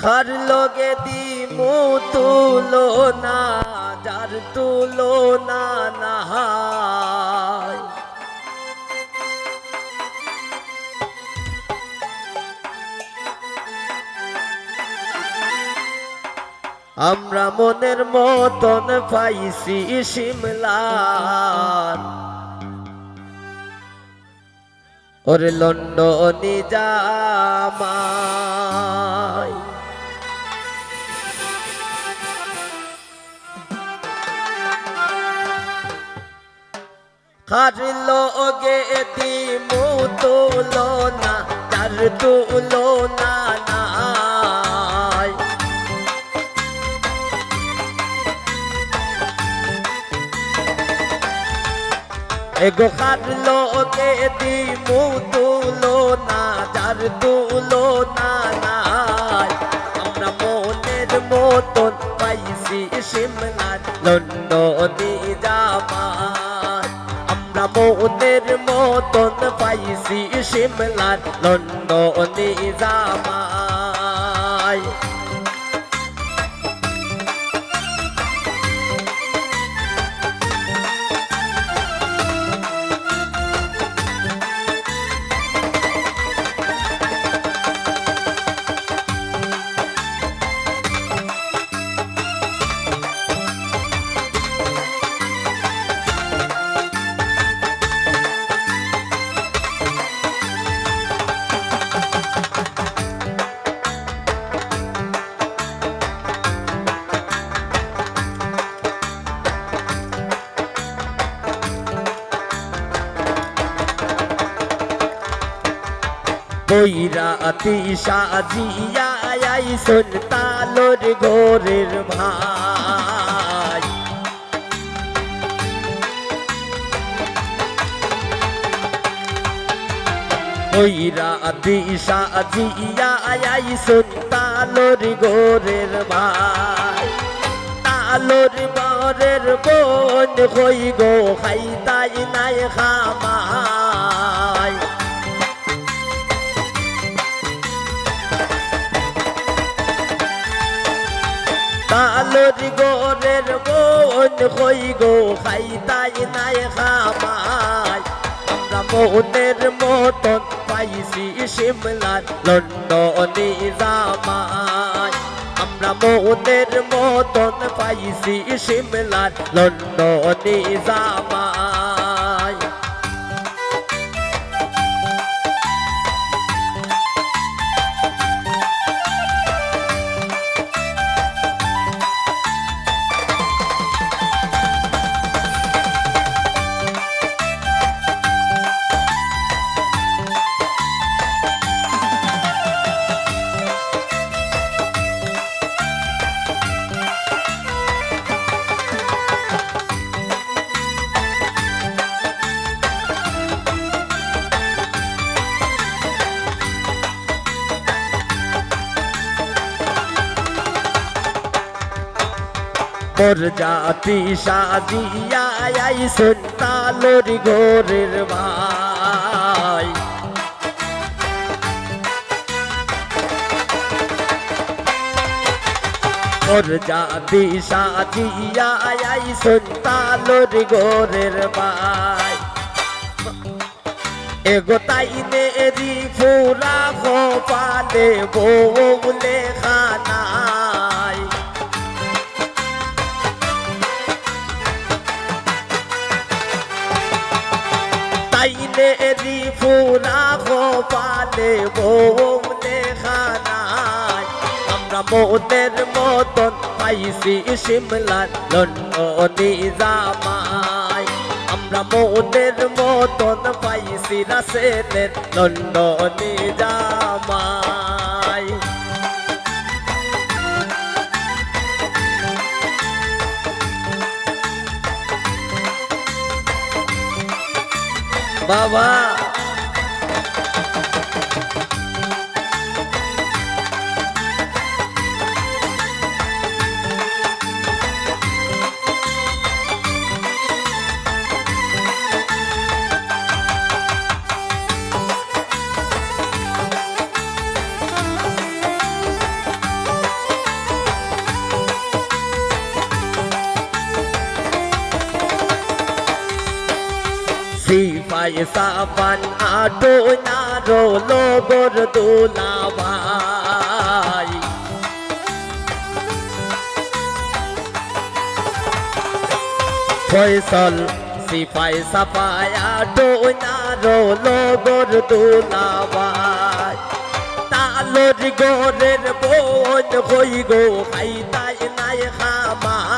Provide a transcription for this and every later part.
খার লগে দিমু তুলো না, যার তুলো না নাহাই আমরা মনের মতন পাইছি শিমলার ওরে লন্ডনি জামাই। খারিল ওগে দিমু তুলো না যার তুলো না এগো খাটলো ওকে দিমু তুলো না যার তুলো না আমরা মনের মতন পাইছি সিমলার লন্ডনি আমরা মনের মতন পাইছি সিমলার লন্ডনে জামাই। বৈরাতি সাজিয়া আইসন তালোর ঘোরের ভাই। বৈরাতি সাজিয়া আইসন তালোর ঘোরের ভাই। তালোর বরের বোন হই গো খাই তাই নাই খামাই তালোর গোরের বোন হই গো খাই তাই নাই খামাই। আমরা মনের মতন পাইছি শিমলার লন্ডনি জামাই। আমরা মনের মতন পাইছি শিমলার লন্ডনি জামাই। মোর জাতি সাজিয়া আইসন তালোর গোরের ভাই মোর জাতি সাজিয়া আইসন তালোর গোরের ভাই এগো তাইনে রি ফুরা পালে বৌলে খানাই তাইনে ফুলা ফুরা পালে বৌলে খানাই আমরা মোদের মতন পাইছি শিমলার লন্ডনি জামাই। আমরা মোদের মতন পাইছি রাসেলের লন্ডনি জামাই। વાહ વાહ. পয়সা পান আটো নারো লোগর দুলা ভাই ফয়সল, সিপাই সাপায়া ডোনারো লগর দুলাবাই। তালর গোরের বোন হই গো তাই নাই খামাই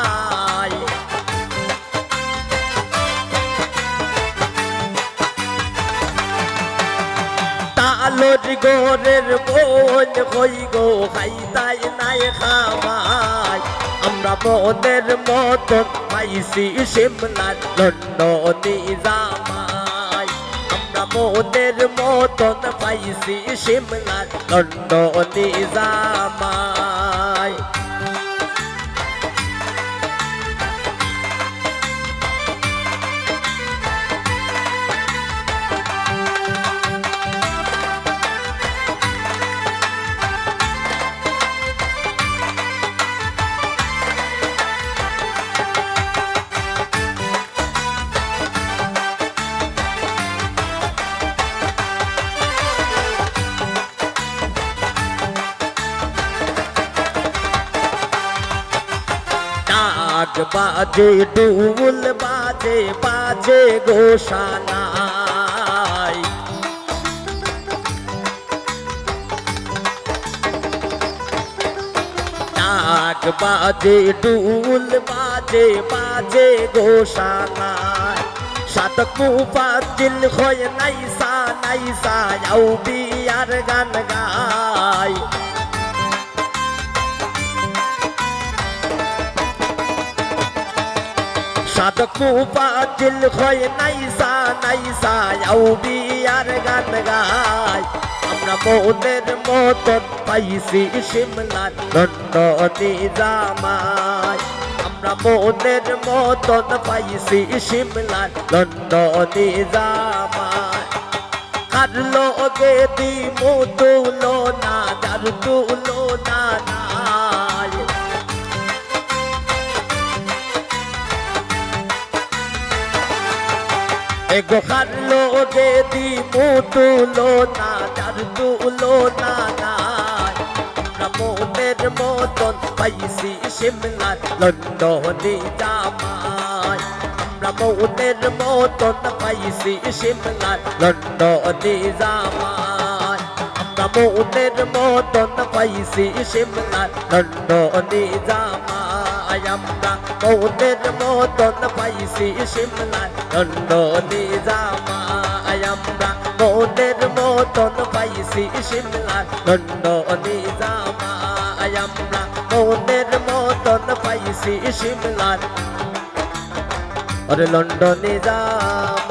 তালর গোরের বোন হই গো খাই তাই নাই খাওয়াই আমরা মনের মতন পাইছি শিমলার লন্ডনী জামাই। আমরা মনের মতন পাইছি শিমলার লন্ডনী জামাই। বাজে ডুল বাজে বাজে গোসানাই ডাক বাজে ডুল বাজে বাজে গোসানাই সাতকু পাতিল হয় নাইসা নাইসা আউ বিয়ার গান গায়। সাতকু পাতিল হয় নাইসা নাইসা, আউ বিয়ার গান গায় আমরা মনের মতন পাইছি শিমলার লন্ডনী জামাই। আমরা মনের মতন পাইছি শিমলার লন্ডনী জামাই। কাটলো গে দি না, যার তুলো না নাই এগো খাটলো গে দি মুতুলো না, যার তুলো না নাই। আমরা মনের মতন পাইছি শিমলার লন্ডনী জামাই। আমরা মনের মতন পাইছি শিমলার লন্ডনী জামাই। আমরা মনের মতন পাইছি শিমলার লন্ডনী জামাই। আমরা মনের মতন পাইছি শিমলার লন্ডনী জামাই আমরা মনের মতন পাইছি শিমলার লন্ডনী জামাই আমরা মনের মতন পাইছি শিমলার আরে লন্ডনে জামা